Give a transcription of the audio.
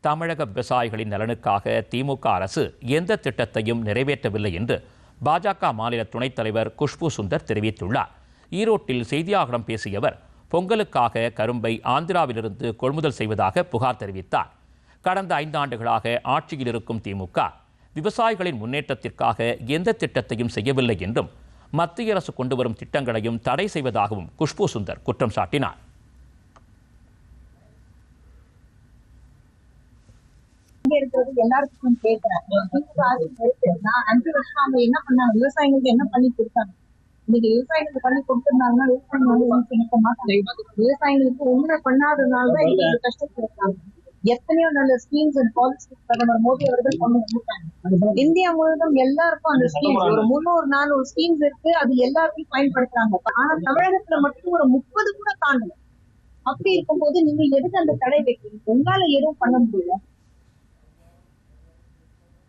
தமிழக விவசாயிகளின் நலனுக்காக திமுக அரசு எந்த திட்டத்தையும் நிறைவேற்றவில்லை என்று பாஜக மாநில துணைத் தலைவர் குஷ்பு சுந்தர் தெரிவித்துள்ளார். ஈரோட்டில் செய்தியாளர்களிடம் பேசிய அவர் பொங்கலுக்காக கரும்பை ஆந்திராவிலிருந்து கொள்முதல் செய்வதாக புகார் தெரிவித்தார். கடந்த ஐந்தாண்டுகளாக ஆட்சியில் இருக்கும் திமுக விவசாயிகளின் முன்னேற்றத்திற்காக எந்த திட்டத்தையும் செய்யவில்லை என்றும் மத்திய அரசு கொண்டு வரும் திட்டங்களையும் தடை செய்வதாகவும் குஷ்பு சுந்தர் குற்றம் சாட்டினார். இங்க இருக்கிறது எல்லாருக்கும் கேட்கிறேன். நான் அஞ்சு வருஷம் அவங்க என்ன பண்ணாங்க? விவசாயிகளுக்கு என்ன பண்ணி கொடுத்தாங்க? இன்னைக்கு விவசாயிகளுக்கு பண்ணி கொடுத்திருந்தாங்கன்னா விவசாயிகள் வந்து ஒன்றும் மாட்டாங்க விவசாயிகளுக்கு ஒண்ணுமே பண்ணாததுனால தான் இன்னைக்கு கஷ்டத்துல இருக்காங்க எத்தனையோ நல்ல ஸ்கீம்ஸ் அண்ட் பாலிசிஸ் பிரதமர் மோடி அவர்கள் கொண்டு வந்துட்டாங்க இந்தியா முழுவதும் எல்லாருக்கும் அந்த ஸ்கீம்ஸ் ஒரு முன்னூறு நானூறு ஸ்கீம்ஸ் இருக்கு. அது எல்லாருக்கும் பயன்படுத்துறாங்க. ஆனா தமிழகத்துல மட்டும் ஒரு முப்பது கூட தாண்டல அப்படி இருக்கும்போது நீங்க எதுக்கு அந்த தடை வைக்கிறீங்க? உங்களால எதுவும் பண்ண முடியல.